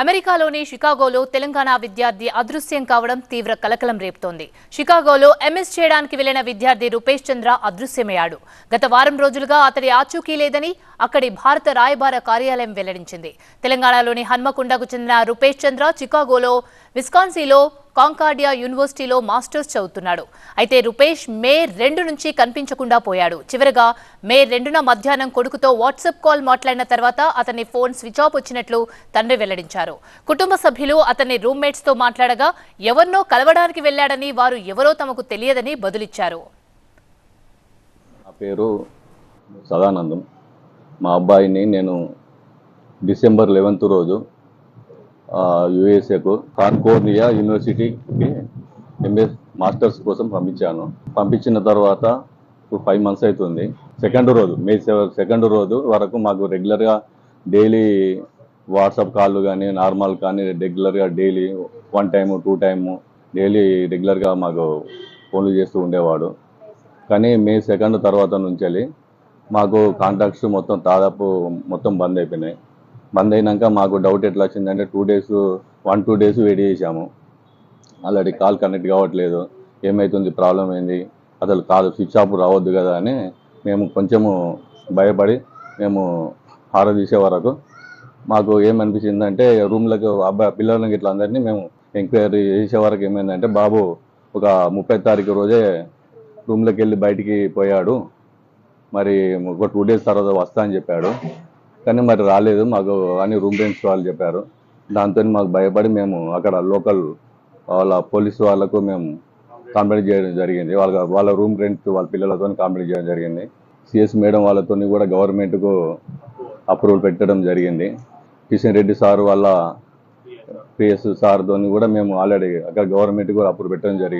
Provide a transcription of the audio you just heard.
అమెరికాలోని షికాగోలో తెలంగాణ విద్యార్థి అదృశ్యం కావడం తీవ్ర కలకలం రేపుతోంది. షికాగోలో ఎంఎస్ చేయడానికి వెళ్ళిన విద్యార్థి రూపేష్ చంద్ర అదృశ్యమయ్యాడు. గత వారం రోజులుగా అతడి ఆచూకీ లేదని అక్కడి భారత రాయబార కార్యాలయం వెల్లడించింది. తెలంగాణలోని హన్మకొండకు చెందిన రూపేష్ చంద్ర చికాగోలో విస్కాన్సీలో కాంకార్డియా యూనివర్సిటీలో మాస్టర్స్ చదువుతున్నాడు. అయితే రూపేష్ మే రెండు నుంచి కనిపించకుండా పోయాడు. చివరగా మే రెండున మధ్యాహ్నం కొడుకుతో వాట్సాప్ కాల్ మాట్లాడిన తర్వాత అతని ఫోన్ స్విచ్ ఆఫ్ వచ్చినట్లు తండ్రి వెల్లడించారు. కుటుంబ సభ్యులు అతని రూమ్మేట్స్తో మాట్లాడగా ఎవరినో కలవడానికి వెళ్ళాడని వారు ఎవరో తమకు తెలియదని బదులిచ్చారు. పేరు సదానందం. మా అబ్బాయిని నేను డిసెంబర్ లెవెన్త్ రోజు యుఎస్ఏకు కాన్కోర్నియా యూనివర్సిటీకి ఎంఎస్ మాస్టర్స్ కోసం పంపించాను. పంపించిన తర్వాత ఇప్పుడు ఫైవ్ మంత్స్ అవుతుంది. సెకండ్ రోజు మే సెకండ్ రోజు వరకు మాకు రెగ్యులర్గా డైలీ వాట్సాప్ కాళ్ళు కానీ నార్మల్ కానీ రెగ్యులర్గా daily one time two time daily రెగ్యులర్గా మాకు ఫోన్లు చేస్తూ ఉండేవాడు. కానీ మే సెకండ్ తర్వాత నుంచి వెళ్ళి మాకు కాంటాక్ట్స్ మొత్తం దాదాపు మొత్తం బంద్ అయిపోయినాయి. బంద్ అయినాక మాకు డౌట్ ఎట్లా వచ్చిందంటే two days one two days wait చేసాము ఆల్రెడీ కాల్ కనెక్ట్ కావట్లేదు. ఏమవుతుంది ప్రాబ్లం ఏంది? అసలు కాదు స్విచ్ ఆఫ్ రావద్దు కదా అని మేము కొంచెము భయపడి మేము హార తీసే వరకు మాకు ఏమనిపించిందంటే రూమ్లకు అబ్బాయి పిల్లలకి ఇట్లా అందరినీ మేము ఎంక్వైరీ చేసే వరకు ఏమైందంటే బాబు ఒక ముప్పై తారీఖు రోజే రూమ్లోకి వెళ్ళి బయటికి పోయాడు. మరి ఒక టూ డేస్ తర్వాత వస్తా అని చెప్పాడు. కానీ మరి రాలేదు. మాకు అని రూమ్ రెంట్స్ వాళ్ళు చెప్పారు. దాంతో మాకు భయపడి మేము అక్కడ లోకల్ వాళ్ళ పోలీసు వాళ్ళకు మేము కంప్లైంట్ చేయడం జరిగింది. వాళ్ళ వాళ్ళ రూమ్ రెంట్ వాళ్ళ పిల్లలతో కంప్లైంట్ చేయడం జరిగింది. సిఎస్ మేడం వాళ్ళతో కూడా గవర్నమెంట్కు అప్రూవల్ పెట్టడం జరిగింది. కిషన్ రెడ్డి సార్ వాళ్ళ పిఎస్ సార్తో కూడా మేము ఆల్రెడీ అక్కడ గవర్నమెంట్ కూడా అప్రూవ్ పెట్టడం జరిగింది